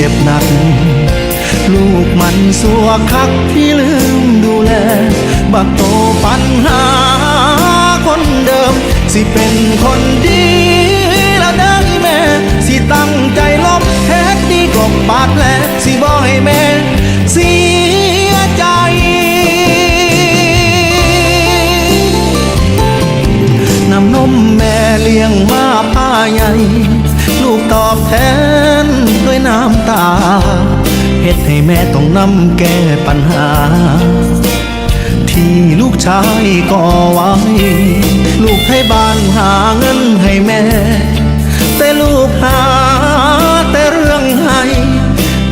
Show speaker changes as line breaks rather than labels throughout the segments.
เจ็บหนัก ลูกมันสัวคักที่ลืมดูแล บักโตปัญหาคนเดิม สิเป็นคนดีแล้วได้แม่ สิตั้งใจลบแท็กดีกบปาดแผลสิบ่ให้แม่เสียใจน้ำนมแม่เลี้ยงมาป้าใหญ่ ลูกตอบแทน น้ำตาเฮ็ดให้แม่ต้องนำแก้ปัญหา ที่ลูกชายก่อไว้ ลูกให้บ้านหาเงินให้แม่ แต่ลูกหาแต่เรื่องให้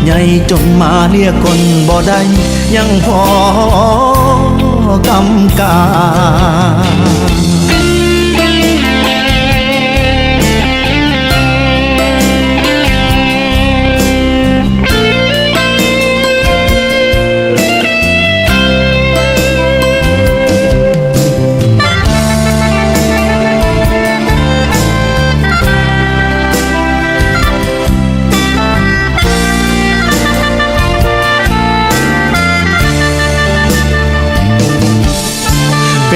ใหญ่จนมาเรียกคนบ่ได้ยังพอกำกา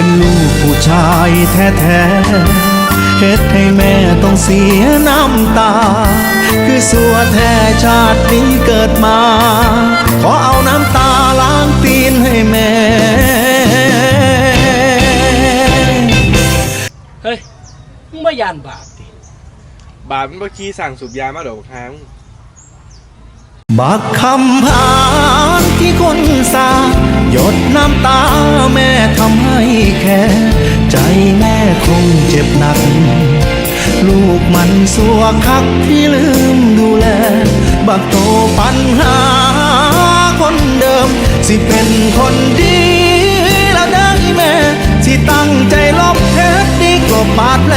เป็นลูกผู้ชายแท้ๆเฮ็ดให้แม่ต้องเสียน้ำตา คือสัวแท้ชาตินี้เกิดมา ขอเอาน้ำตาล้างตีนให้แม่
เฮ้ย มึงไม่ยานบาปดิ
บาปมันบ่ขี้สั่งสูบยามาดอกทาง
บักคำพานที่คนสาหยดน้ำตาแม่ทำให้แค่ ใจแม่คงเจ็บหนัก ลูกมันสัวคักที่ลืมดูแล บักโตปัญหาคนเดิม สิเป็นคนดีแล้วได้แม่ สิตั้งใจลบเท็ดดีกลบาดแล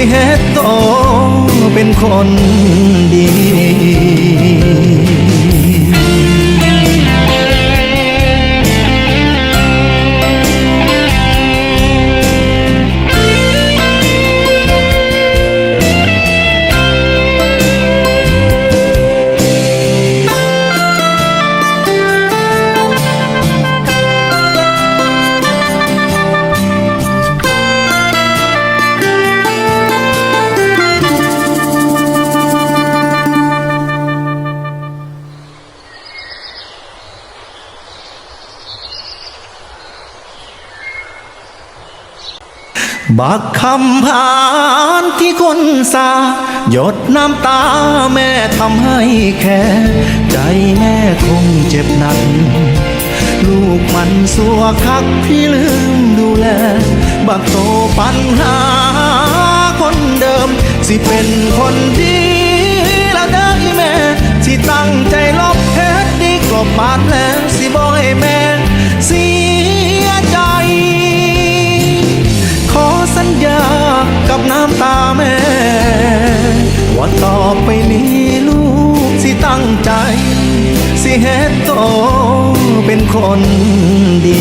สิเฮ็ดโตเป็นคนดี บักคำพานที่คนสาหยดน้ำตาแม่ทำให้แค่ ใจแม่คงเจ็บหนัก ลูกมันสัวคักที่ลืมดูแล บักโตปัญหาคนเดิม สิเป็นคนดีแล้วได้แม่สิตั้งใจลบเท็ดดีกลบบาดแผลสิบ่ใงใจ สิเฮ็ดโตเป็นคนดี